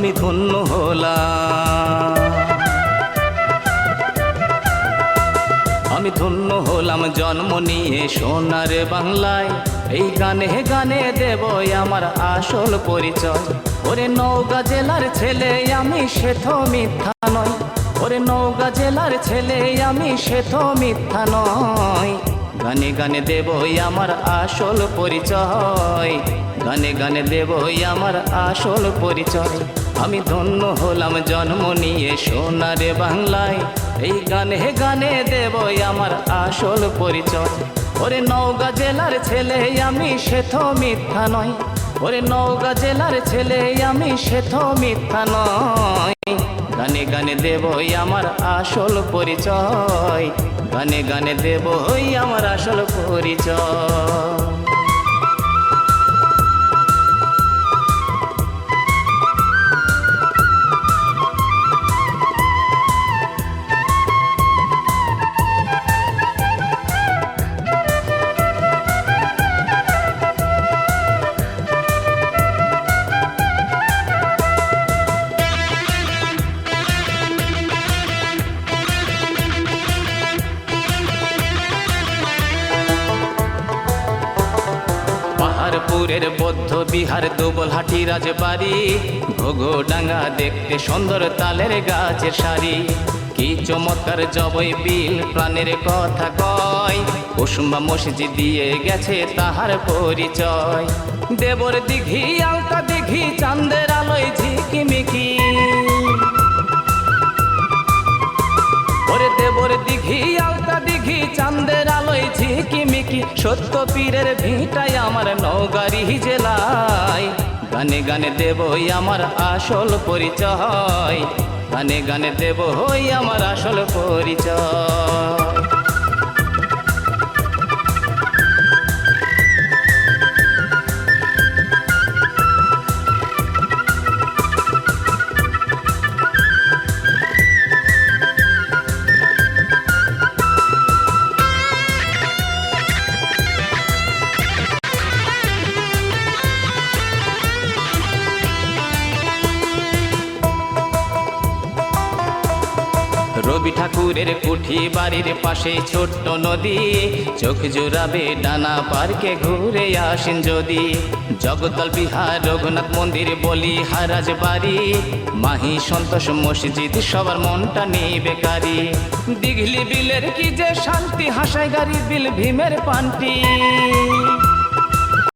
আমি ধন্য হলাম। আমি ধন্য হলাম জন্ম নিয়ে সোনার বাংলায়। এই গানে গানে দেব আমার আসল পরিচয়। ওরে নৌকা জেলার ছেলে, আমি সেথ মিথ্যা নয়। ওরে নৌকা জেলার ছেলে, আমি সেথ মিথ্যা নয়। গানে গানে দেবই আমার আসল পরিচয়। গানে গানে দেবই আমার আসল পরিচয়। আমি ধন্য হলাম, জন্ম নিয়ে সোনারে বাংলায়। এই গানে গানে দেবই আমার আসল পরিচয়। ওরে নওগাঁ জেলার ছেলে, আমি সেথ মিথ্যা নয়। ওরে নওগাঁ জেলার ছেলে, আমি সেথ মিথ্যা নয়। গানে গানে দেবই আমার আসল পরিচয়। গানে গানে দেবই আমার আসল পরিচয়। পাহাড়পুরের বৌদ্ধ বিহার দুবলহাটি রাজবাড়ি। ঘোঘোডাঙ্গা দেখতে সুন্দর তালের গাছের সারি। কি চমৎকার জবই বিল, প্রাণের কথা কয়। কুসুম্বা মসজিদ দিয়ে গেছে তাহার পরিচয়। দেবর দিঘি, আলতা দিঘি চান্দের আলোয় ঝিকিমিকি। ওরে দেবর দিঘি আলতা ঝিকিমিকি সত্য পীরের ভিটাই আমার নৌগারি জেলায়? গানে গানে দেবই আমার আসল পরিচয়। গানে গানে দেব হই আমার আসল পরিচয়। রবি ঠাকুরের কুঠি বাড়ির পাশে ছোট্ট নদী। চোখ জোড়াবে ডানা পার্কে ঘুরে আসেন যদি। জগদ্দল বিহার, রঘুনাথ মন্দির বলি হারাজ বাড়ি। মাহি সন্তোষ মসজিদ সবার মনটা নেই বেকারি দিঘলি বিলের কি যে শান্তি, হাসাই গাড়ি বিল ভীমের পান্টি।